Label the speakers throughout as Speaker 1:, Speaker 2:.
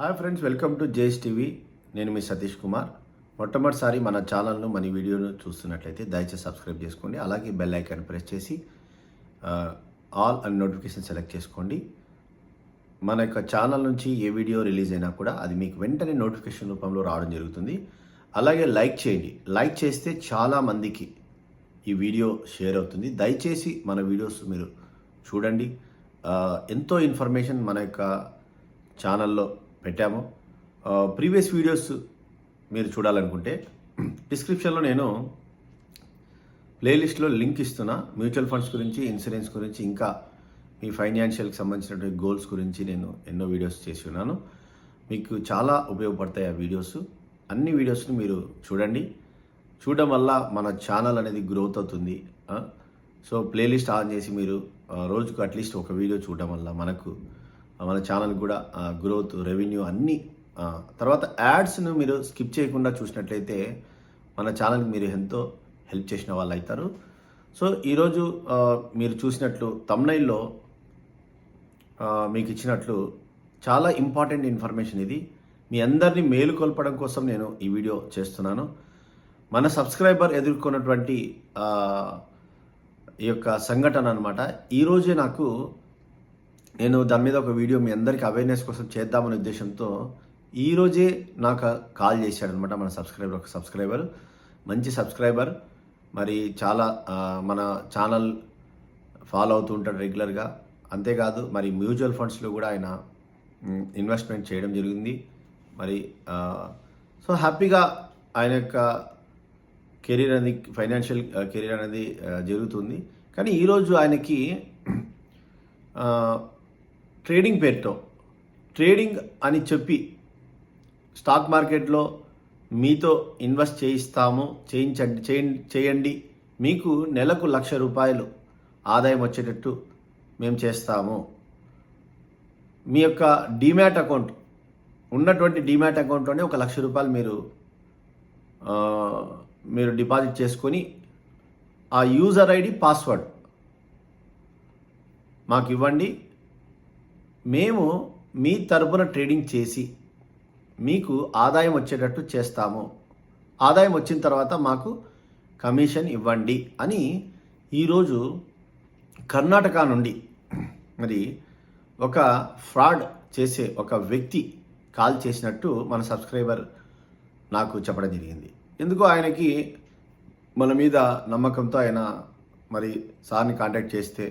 Speaker 1: Hi friends welcome to JS TV. నేను మీ సతీష్ కుమార్. మొట్టమొదటిసారి మన ఛానల్ను మన వీడియోను చూస్తున్నట్లయితే దయచేసి సబ్స్క్రైబ్ చేసుకోండి. అలాగే బెల్ ఐకాన్ ప్రెస్ చేసి ఆల్ అండ్ నోటిఫికేషన్ సెలెక్ట్ చేసుకోండి. మన యొక్క ఛానల్ నుంచి ఏ వీడియో రిలీజ్ అయినా కూడా అది మీకు వెంటనే నోటిఫికేషన్ రూపంలో రావడం జరుగుతుంది. అలాగే లైక్ చేయండి. లైక్ చేస్తే చాలా మందికి ఈ వీడియో షేర్ అవుతుంది. దయచేసి మన వీడియోస్ మీరు చూడండి. ఎంతో ఇన్ఫర్మేషన్ మన యొక్క ఛానల్లో పెట్టాము. ప్రీవియస్ వీడియోస్ మీరు చూడాలనుకుంటే డిస్క్రిప్షన్లో నేను ప్లేలిస్ట్లో లింక్ ఇస్తున్నా. మ్యూచువల్ ఫండ్స్ గురించి ఇన్సూరెన్స్ గురించి ఇంకా మీ ఫైనాన్షియల్కి సంబంధించినటువంటి గోల్స్ గురించి నేను ఎన్నో వీడియోస్ చేసి ఉన్నాను. మీకు చాలా ఉపయోగపడతాయి ఆ వీడియోస్. అన్ని వీడియోస్ని మీరు చూడండి. చూడడం వల్ల మన ఛానల్ అనేది గ్రోత్ అవుతుంది. సో ప్లేలిస్ట్ ఆన్ చేసి మీరు రోజుకు అట్లీస్ట్ ఒక వీడియో చూడడం వల్ల మనకు మన ఛానల్ కూడా గ్రోత్ రెవెన్యూ అన్నీ తర్వాత యాడ్స్ను మీరు స్కిప్ చేయకుండా చూసినట్లయితే మన ఛానల్కి మీరు ఎంతో హెల్ప్ చేసిన వాళ్ళు అవుతారు. సో ఈరోజు మీరు చూసినట్లు తమ్నైల్లో మీకు ఇచ్చినట్లు చాలా ఇంపార్టెంట్ ఇన్ఫర్మేషన్ ఇది. మీ అందరినీ మేలుకొల్పడం కోసం నేను ఈ వీడియో చేస్తున్నాను. మన సబ్స్క్రైబర్ ఎదుర్కొన్నటువంటి ఈ యొక్క సంఘటన అనమాట ఈరోజే నాకు నేను దాని మీద ఒక వీడియో మీ అందరికీ అవేర్నెస్ కోసం చేద్దామనే ఉద్దేశంతో ఈరోజే నాకు కాల్ చేశాడనమాట మన సబ్స్క్రైబర్ ఒక సబ్స్క్రైబర్ మంచి సబ్స్క్రైబర్ మరి చాలా మన ఛానల్ ఫాలో అవుతూ ఉంటాడు రెగ్యులర్గా అంతేకాదు మరి మ్యూచువల్ ఫండ్స్లో కూడా ఆయన ఇన్వెస్ట్మెంట్ చేయడం జరిగింది. మరి సో హ్యాపీగా ఆయన యొక్క కెరీర్ అనేది ఫైనాన్షియల్ కెరీర్ అనేది జరుగుతుంది. కానీ ఈరోజు ఆయనకి ట్రేడింగ్ పేరుతో ట్రేడింగ్ అని చెప్పి స్టాక్ మార్కెట్లో మీతో ఇన్వెస్ట్ చేయిస్తాము చేయించండి చేయండి చేయండి. మీకు నెలకు లక్ష రూపాయలు ఆదాయం వచ్చేటట్టు మేము చేస్తాము. మీ యొక్క డిమ్యాట్ అకౌంట్ ఉన్నటువంటి డిమ్యాట్ అకౌంట్లోనే ఒక లక్ష రూపాయలు మీరు మీరు డిపాజిట్ చేసుకొని ఆ యూజర్ ఐడి పాస్వర్డ్ మాకు ఇవ్వండి. మేము మీ తరపున ట్రేడింగ్ చేసి మీకు ఆదాయం వచ్చేటట్టు చేస్తాము. ఆదాయం వచ్చిన తర్వాత మాకు కమిషన్ ఇవ్వండి అని ఈరోజు కర్ణాటక నుండి మరి ఒక ఫ్రాడ్ చేసే ఒక వ్యక్తి కాల్ చేసినట్టు మన సబ్స్క్రైబర్ నాకు చెప్పడం జరిగింది. ఎందుకు ఆయనకి మన మీద నమ్మకంతో ఆయన మరి సార్ని కాంటాక్ట్ చేస్తే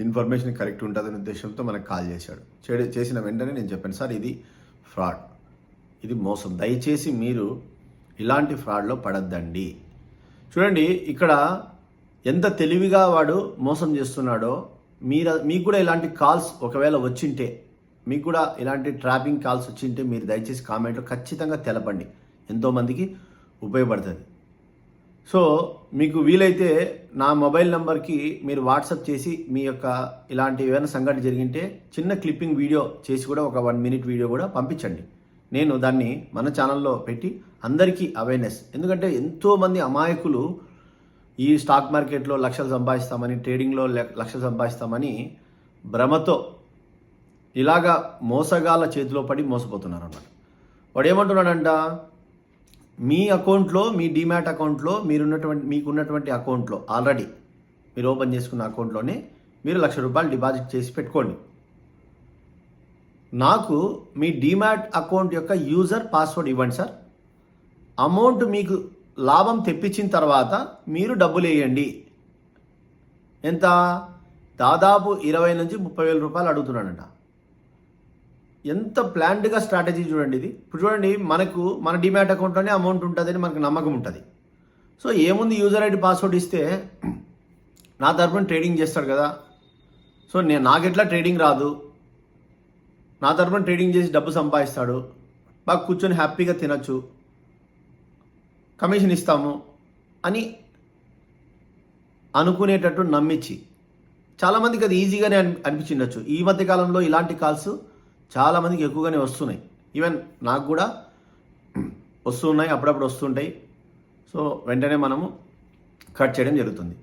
Speaker 1: ఇన్ఫర్మేషన్ కరెక్ట్ ఉంటుందనే ఉద్దేశంతో మనకు కాల్ చేశాడు. చేడి చేసిన వెంటనే నేను చెప్పాను సార్ ఇది ఫ్రాడ్. ఇది మోసం. దయచేసి మీరు ఇలాంటి ఫ్రాడ్లో పడద్దండి. చూడండి ఇక్కడ ఎంత తెలివిగా వాడు మోసం చేస్తున్నాడో మీరు మీకు కూడా ఇలాంటి కాల్స్ ఒకవేళ వచ్చింటే మీకు కూడా ఇలాంటి ట్రాపింగ్ కాల్స్ వచ్చింటే మీరు దయచేసి కామెంట్లో ఖచ్చితంగా తెలపండి. ఎంతోమందికి ఉపయోగపడుతుంది. సో మీకు వీలైతే నా మొబైల్ నెంబర్కి మీరు వాట్సాప్ చేసి మీ యొక్క ఇలాంటి ఏమైనా సంఘటన జరిగింటే చిన్న క్లిప్పింగ్ వీడియో చేసి కూడా ఒక వన్ మినిట్ వీడియో కూడా పంపించండి. నేను దాన్ని మన ఛానల్లో పెట్టి అందరికీ అవేర్నెస్ ఎందుకంటే ఎంతోమంది అమాయకులు ఈ స్టాక్ మార్కెట్లో లక్షలు సంపాదిస్తామని ట్రేడింగ్లో లక్షలు సంపాదిస్తామని భ్రమతో ఇలాగా మోసగాళ్ళ చేతిలో పడి మోసపోతున్నారు అన్నమాట వాడు ఏమంటున్నాడంట? మీ అకౌంట్లో మీ డిమాట్ అకౌంట్లో మీరున్నటువంటి మీకున్నటువంటి అకౌంట్లో ఆల్రెడీ మీరు ఓపెన్ చేసుకున్న అకౌంట్లోనే మీరు లక్ష రూపాయలు డిపాజిట్ చేసి పెట్టుకోండి. నాకు మీ డిమాట్ అకౌంట్ యొక్క యూజర్ పాస్వర్డ్ ఇవ్వండి సార్. అమౌంట్ మీకు లాభం తెప్పించిన తర్వాత మీరు డబ్బులు వేయండి. ఎంత? దాదాపు ఇరవై నుంచి ముప్పై వేల రూపాయలు అడుగుతున్నాడంట. ఎంత ప్లాన్డ్గా స్ట్రాటజీ చూడండి ఇది. ఇప్పుడు చూడండి మనకు మన డిమాట్ అకౌంట్లోనే అమౌంట్ ఉంటుందని మనకు నమ్మకం ఉంటుంది. సో ఏముంది యూజర్ ఐడి పాస్వర్డ్ ఇస్తే నా తరపున ట్రేడింగ్ చేస్తాడు కదా. సో నేను నాకెట్లా ట్రేడింగ్ రాదు. నా తరపున ట్రేడింగ్ చేసి డబ్బు సంపాదిస్తాడు. బాగా కూర్చొని హ్యాపీగా తినచ్చు. కమిషన్ ఇస్తాము అని అనుకునేటట్టు నమ్మించి చాలామందికి అది ఈజీగానే అని అనిపించిండొచ్చు. ఈ మధ్య కాలంలో ఇలాంటి కాల్స్ చాలామందికి ఎక్కువగానే వస్తున్నాయి. ఈవెన్ నాకు కూడా వస్తున్నాయి అప్పుడప్పుడు వస్తుంటాయి. సో వెంటనే మనము కట్ చేయడం జరుగుతుంది.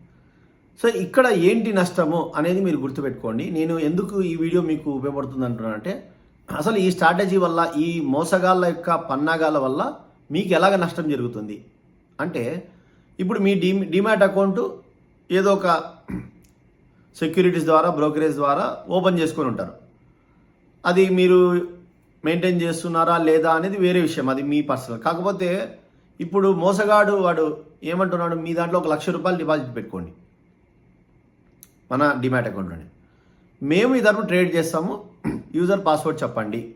Speaker 1: సో ఇక్కడ ఏంటి నష్టము అనేది మీరు గుర్తుపెట్టుకోండి. నేను ఎందుకు ఈ వీడియో మీకు ఉపయోగపడుతుంది అంటున్నానంటే అసలు ఈ స్ట్రాటజీ వల్ల ఈ మోసగాళ్ళ యొక్క పన్నాగాల వల్ల మీకు ఎలాగ నష్టం జరుగుతుంది? అంటే ఇప్పుడు మీ డీ డిమాట్ అకౌంట్ ఏదో ఒక సెక్యూరిటీస్ ద్వారా బ్రోకరేజ్ ద్వారా ఓపెన్ చేసుకొని ఉంటారు. అది మీరు మెయింటైన్ చేస్తున్నారా లేదా అనేది వేరే విషయం అది మీ పర్సనల్ కాకపోతే ఇప్పుడు మోసగాడు వాడు ఏమంటున్నాడు మీ దాంట్లో ఒక లక్ష రూపాయలు డిపాజిట్ పెట్టుకోండి. మన డిమాట్ అకౌంట్లోనే మేము ఈ తరపు ట్రేడ్ చేస్తాము యూజర్ పాస్వర్డ్ చెప్పండి.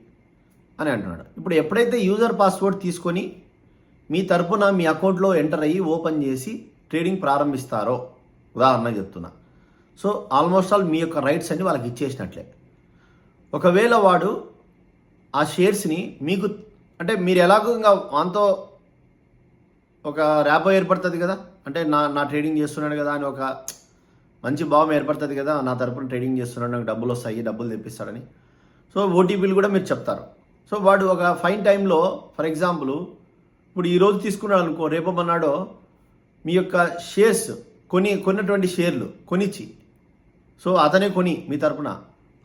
Speaker 1: అని అంటున్నాడు. ఇప్పుడు ఎప్పుడైతే యూజర్ పాస్వర్డ్ తీసుకొని మీ తరపున మీ అకౌంట్లో ఎంటర్ అయ్యి ఓపెన్ చేసి ట్రేడింగ్ ప్రారంభిస్తారో ఉదాహరణ చెప్తున్నా. సో ఆల్మోస్ట్ ఆల్ మీ యొక్క రైట్స్ అన్ని వాళ్ళకి ఇచ్చేసినట్లే. ఒకవేళ వాడు ఆ షేర్స్ని మీకు అంటే మీరు ఎలాగో ఇంకా వాంతో ఒక ర్యాపో ఏర్పడుతుంది కదా? అంటే నా నా ట్రేడింగ్ చేస్తున్నాడు కదా అని ఒక మంచి భావం ఏర్పడుతుంది కదా నా తరపున ట్రేడింగ్ చేస్తున్నాడు నాకు డబ్బులు వస్తాయి డబ్బులు తెప్పిస్తాడని. సో ఓటీపీలు కూడా మీరు చెప్తారు. సో వాడు ఒక ఫైన్ టైంలో ఫర్ ఎగ్జాంపుల్ ఇప్పుడు ఈరోజు తీసుకున్నాడు అనుకో రేపు రేపమన్నాడో మీ యొక్క షేర్స్ కొని కొన్నటువంటి షేర్లు కొనిచ్చి సో అతనే కొని మీ తరపున.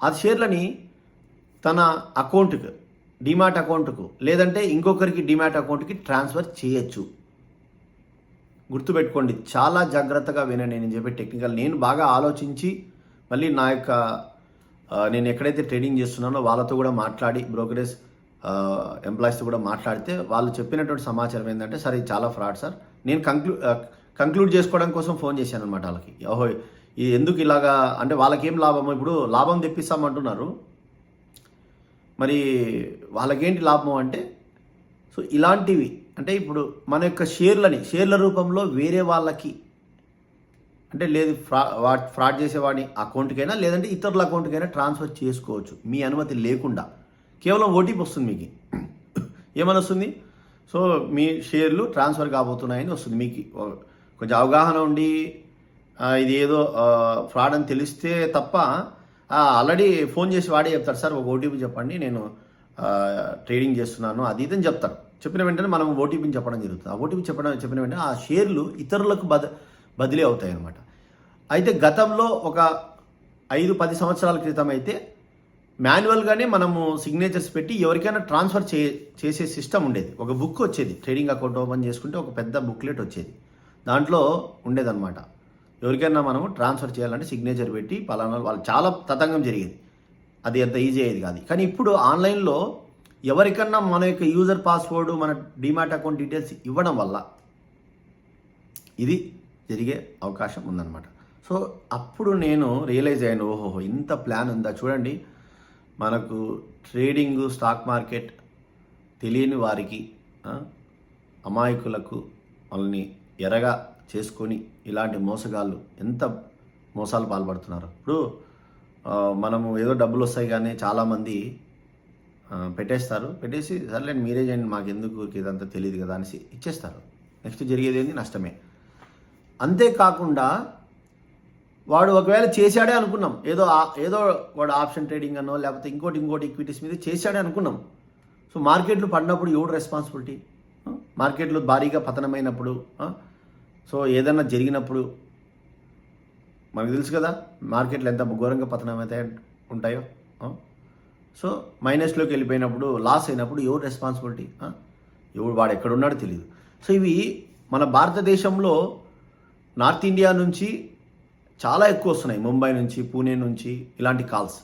Speaker 1: ఆ షేర్లని తన అకౌంట్కి డిమాట్ అకౌంట్కు లేదంటే ఇంకొకరికి డిమాట్ అకౌంట్కి ట్రాన్స్ఫర్ చేయొచ్చు. గుర్తుపెట్టుకోండి చాలా జాగ్రత్తగా వినండి. నేను చెప్పే టెక్నికల్ నేను బాగా ఆలోచించి మళ్ళీ నా యొక్క నేను ఎక్కడైతే ట్రేడింగ్ చేస్తున్నానో వాళ్ళతో కూడా మాట్లాడి బ్రోకరేజ్ ఎంప్లాయీస్తో కూడా మాట్లాడితే వాళ్ళు చెప్పినటువంటి సమాచారం ఏంటంటే సార్ ఇది చాలా ఫ్రాడ్ సార్. నేను కంక్లూ కంక్లూడ్ చేసుకోవడం కోసం ఫోన్ చేశాను అనమాట వాళ్ళకి. ఓహో ఇది ఎందుకు ఇలాగా అంటే వాళ్ళకేం లాభం ఇప్పుడు లాభం తెప్పిస్తామంటున్నారు. మరి వాళ్ళకేంటి లాభం అంటే సో ఇలాంటివి. అంటే ఇప్పుడు మన యొక్క షేర్లని షేర్ల రూపంలో వేరే వాళ్ళకి అంటే లేదు ఫ్రా వా- ఫ్రాడ్ చేసేవాడి అకౌంట్కైనా లేదంటే ఇతరుల అకౌంట్కైనా ట్రాన్స్ఫర్ చేసుకోవచ్చు. మీ అనుమతి లేకుండా. కేవలం ఓటీపీ వస్తుంది మీకు. ఏమని వస్తుంది? సో మీ షేర్లు ట్రాన్స్ఫర్ కాబోతున్నాయని వస్తుంది మీకు. కొంచెం అవగాహన ఉండి ఇది ఏదో ఫ్రాడ్ అని తెలిస్తే తప్ప ఆల్రెడీ ఫోన్ చేసి వాడే చెప్తారు సార్ ఒక ఓటీపీ చెప్పండి నేను ట్రేడింగ్ చేస్తున్నాను. అది ఇదని చెప్తారు. చెప్పిన వెంటనే మనం ఓటీపీని చెప్పడం జరుగుతుంది. ఆ ఓటీపీ చెప్పడం చెప్పిన వెంటనే ఆ షేర్లు ఇతరులకు బద బదిలీ అవుతాయి అన్నమాట. అయితే గతంలో ఒక ఐదు పది సంవత్సరాల క్రితం అయితే మాన్యువల్గానే మనము సిగ్నేచర్స్ పెట్టి ఎవరికైనా ట్రాన్స్ఫర్ చే చేసే సిస్టమ్ ఉండేది. ఒక బుక్ వచ్చేది. ట్రేడింగ్ అకౌంట్ ఓపెన్ చేసుకుంటే ఒక పెద్ద బుక్లెట్ వచ్చేది. దాంట్లో ఉండేదన్నమాట. ఎవరికైనా మనము ట్రాన్స్ఫర్ చేయాలంటే సిగ్నేచర్ పెట్టి పలానా వాళ్ళు చాలా తతంగం జరిగేది. అది ఎంత ఈజీ అయ్యేది కాదు. కానీ ఇప్పుడు ఆన్లైన్లో ఎవరికన్నా మన యొక్క యూజర్ పాస్వర్డ్ మన డిమాట్ అకౌంట్ డీటెయిల్స్ ఇవ్వడం వల్ల ఇది జరిగే అవకాశం ఉందన్నమాట. సో అప్పుడు నేను రియలైజ్ అయ్యాను ఓహో ఇంత ప్లాన్ ఉందా? చూడండి మనకు ట్రేడింగ్ స్టాక్ మార్కెట్ తెలియని వారికి అమాయకులకు వాళ్ళని ఎరగా చేసుకొని ఇలాంటి మోసగాళ్ళు ఎంత మోసాలు పాల్పడుతున్నారు? ఇప్పుడు మనము ఏదో డబ్బులు వస్తాయి కానీ చాలామంది పెట్టేస్తారు. పెట్టేసి సర్లేండి మీరే చేయండి మాకు ఎందుకు ఇదంతా తెలియదు కదా అనేసి ఇచ్చేస్తారు. నెక్స్ట్ జరిగేది ఏంది? నష్టమే. అంతేకాకుండా వాడు ఒకవేళ చేశాడే అనుకున్నాం. ఏదో ఆ- ఏదో వాడు ఆప్షన్ ట్రేడింగ్ అనో లేకపోతే ఇంకోటి ఇంకోటి ఈక్విటీస్ మీద చేశాడే అనుకున్నాం. సో మార్కెట్లు పడినప్పుడు ఎవడు రెస్పాన్సిబిలిటీ? మార్కెట్లు భారీగా పతనమైనప్పుడు సో ఏదన్నా జరిగినప్పుడు మనకు తెలుసు కదా మార్కెట్లు ఎంత ఘోరంగా పతనం అయితే ఉంటాయో సో మైనస్లోకి వెళ్ళిపోయినప్పుడు లాస్ అయినప్పుడు ఎవరు రెస్పాన్సిబిలిటీ ఎవడు వాడు ఎక్కడున్నాడో తెలియదు సో ఇవి మన భారతదేశంలో నార్త్ ఇండియా నుంచి చాలా ఎక్కువ వస్తున్నాయి. ముంబై నుంచి పూణే నుంచి ఇలాంటి కాల్స్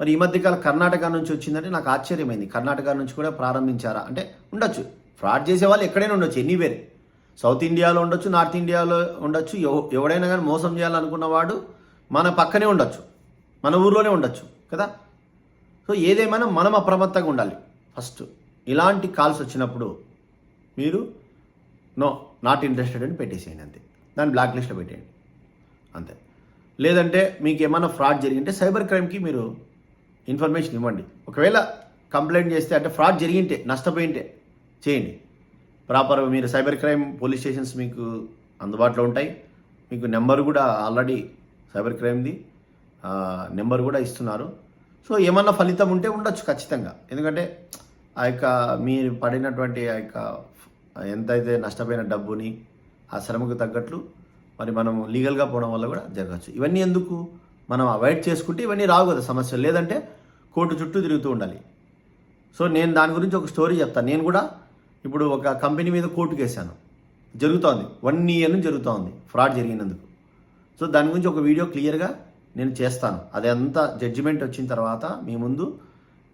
Speaker 1: మరి ఈ మధ్యకాల కర్ణాటక నుంచి వచ్చిందంటే నాకు ఆశ్చర్యమైంది. కర్ణాటక నుంచి కూడా ప్రారంభించారా? అంటే ఉండొచ్చు. ఫ్రాడ్ చేసే వాళ్ళు ఎక్కడైనా ఉండొచ్చు ఎనీవేర్ సౌత్ ఇండియాలో ఉండొచ్చు నార్త్ ఇండియాలో ఉండొచ్చు ఎవడైనా కానీ మోసం చేయాలనుకున్నవాడు మన పక్కనే ఉండొచ్చు మన ఊర్లోనే ఉండొచ్చు కదా? సో ఏదేమైనా మనం అప్రమత్తంగా ఉండాలి. ఫస్ట్ ఇలాంటి కాల్స్ వచ్చినప్పుడు మీరు నో నాట్ ఇంట్రెస్టెడ్ అని పెట్టేసేయండి అంతే. దాన్ని బ్లాక్ లిస్ట్లో పెట్టేయండి. అంతే. లేదంటే మీకు ఏమైనా ఫ్రాడ్ జరిగింటే సైబర్ క్రైమ్కి మీరు ఇన్ఫర్మేషన్ ఇవ్వండి. ఒకవేళ కంప్లైంట్ చేస్తే అంటే ఫ్రాడ్ జరిగింటే నష్టపోయింటే చేయండి. ప్రాపర్ మీరు సైబర్ క్రైమ్ పోలీస్ స్టేషన్స్ మీకు అందుబాటులో ఉంటాయి. మీకు నెంబర్ కూడా ఆల్రెడీ సైబర్ క్రైమ్ది నెంబర్ కూడా ఇస్తున్నారు. సో ఏమన్నా ఫలితం ఉంటే ఉండొచ్చు ఖచ్చితంగా. ఎందుకంటే ఆ యొక్క మీరు పడినటువంటి ఆ యొక్క ఎంతైతే నష్టపోయిన డబ్బుని ఆ శ్రమకు తగ్గట్లు మరి మనం లీగల్గా పోవడం వల్ల కూడా జరగచ్చు. ఇవన్నీ ఎందుకు మనం అవాయిడ్ చేసుకుంటే ఇవన్నీ రావు కదా సమస్యలు. లేదంటే కోర్టు చుట్టూ తిరుగుతూ ఉండాలి. సో నేను దాని గురించి ఒక స్టోరీ చెప్తాను. నేను కూడా ఇప్పుడు ఒక కంపెనీ మీద కోర్టు కేసాను. జరుగుతోంది. వన్ ఇయర్ నుంచి జరుగుతోంది. ఫ్రాడ్ జరిగినందుకు. సో దాని గురించి ఒక వీడియో క్లియర్గా నేను చేస్తాను. అది జడ్జిమెంట్ వచ్చిన తర్వాత మీ ముందు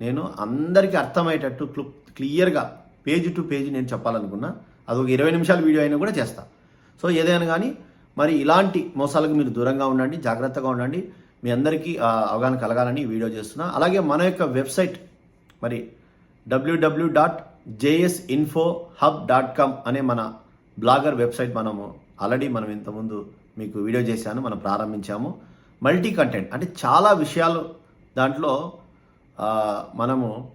Speaker 1: నేను అందరికీ అర్థమయ్యేటట్టు క్లు క్లియర్గా పేజ్ టు పేజ్ నేను చెప్పాలనుకున్నా. అది ఒక ఇరవై నిమిషాల వీడియో అయినా కూడా చేస్తా. సో ఏదైనా కానీ మరి ఇలాంటి మోసాలకు మీరు దూరంగా ఉండండి జాగ్రత్తగా ఉండండి. మీ అందరికీ అవగాహన కలగాలని వీడియో చేస్తున్నా. అలాగే మన యొక్క వెబ్సైట్ మరి WWW dot JS info hub dot com అనే మన బ్లాగర్ వెబ్సైట్ మనము ఆల్రెడీ మనం ఇంతకుముందు మీకు వీడియో చేశాను మనం ప్రారంభించాము. మల్టీ కంటెంట్ అంటే చాలా విషయాలు దాంట్లో మనము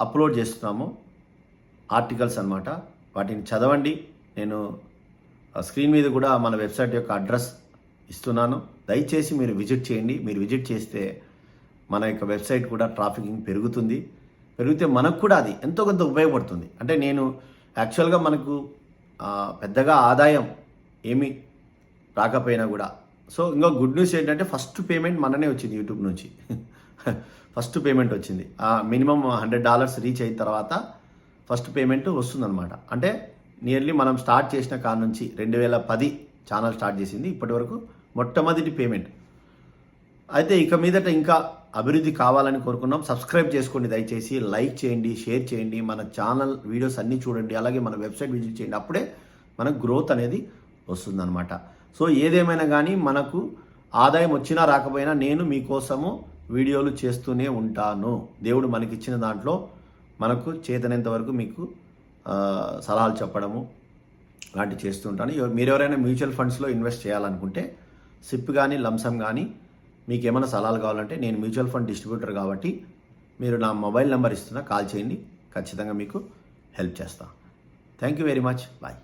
Speaker 1: అప్లోడ్ చేస్తున్నాము. ఆర్టికల్స్ అన్నమాట. వాటిని చదవండి. నేను స్క్రీన్ మీద కూడా మన వెబ్సైట్ యొక్క అడ్రస్ ఇస్తున్నాను. దయచేసి మీరు విజిట్ చేయండి. మీరు విజిట్ చేస్తే మన యొక్క వెబ్సైట్ కూడా ట్రాఫికింగ్ పెరుగుతుంది. పెరిగితే మనకు కూడా అది ఎంతో కొంత ఉపయోగపడుతుంది. అంటే నేను యాక్చువల్గా మనకు పెద్దగా ఆదాయం ఏమి రాకపోయినా కూడా. సో ఇంకో గుడ్ న్యూస్ ఏంటంటే ఫస్ట్ పేమెంట్ మననే వచ్చింది యూట్యూబ్ నుంచి. ఫస్ట్ పేమెంట్ వచ్చింది. మినిమం హండ్రెడ్ డాలర్స్ రీచ్ అయిన తర్వాత ఫస్ట్ పేమెంట్ వస్తుందన్నమాట. అంటే నియర్లీ మనం స్టార్ట్ చేసిన కాడ నుంచి రెండు వేల పది ఛానల్ స్టార్ట్ చేసింది. ఇప్పటి వరకు మొట్టమొదటి పేమెంట్. అయితే ఇక మీదట ఇంకా అభివృద్ధి కావాలని కోరుకున్నాం. సబ్స్క్రైబ్ చేసుకోండి దయచేసి. లైక్ చేయండి షేర్ చేయండి. మన ఛానల్ వీడియోస్ అన్నీ చూడండి. అలాగే మన వెబ్సైట్ విజిట్ చేయండి. అప్పుడే మనకు గ్రోత్ అనేది వస్తుందన్నమాట. సో ఏదేమైనా కానీ మనకు ఆదాయం వచ్చినా రాకపోయినా నేను మీకోసము వీడియోలు చేస్తూనే ఉంటాను. దేవుడు మనకిచ్చిన దాంట్లో మనకు చేతనేంత వరకు మీకు సలహాలు చెప్పడము లాంటివి చేస్తుంటాను మీరు ఎవరైనా మ్యూచువల్ ఫండ్స్లో ఇన్వెస్ట్ చేయాలనుకుంటే సిప్ కానీ లంసమ్ కానీ మీకు ఏమైనా సలహాలు కావాలంటే నేను మ్యూచువల్ ఫండ్ డిస్ట్రిబ్యూటర్ కాబట్టి మీరు నా మొబైల్ నెంబర్ ఇస్తున్నా కాల్ చేయండి. ఖచ్చితంగా మీకు హెల్ప్ చేస్తాను thank you very much. Bye.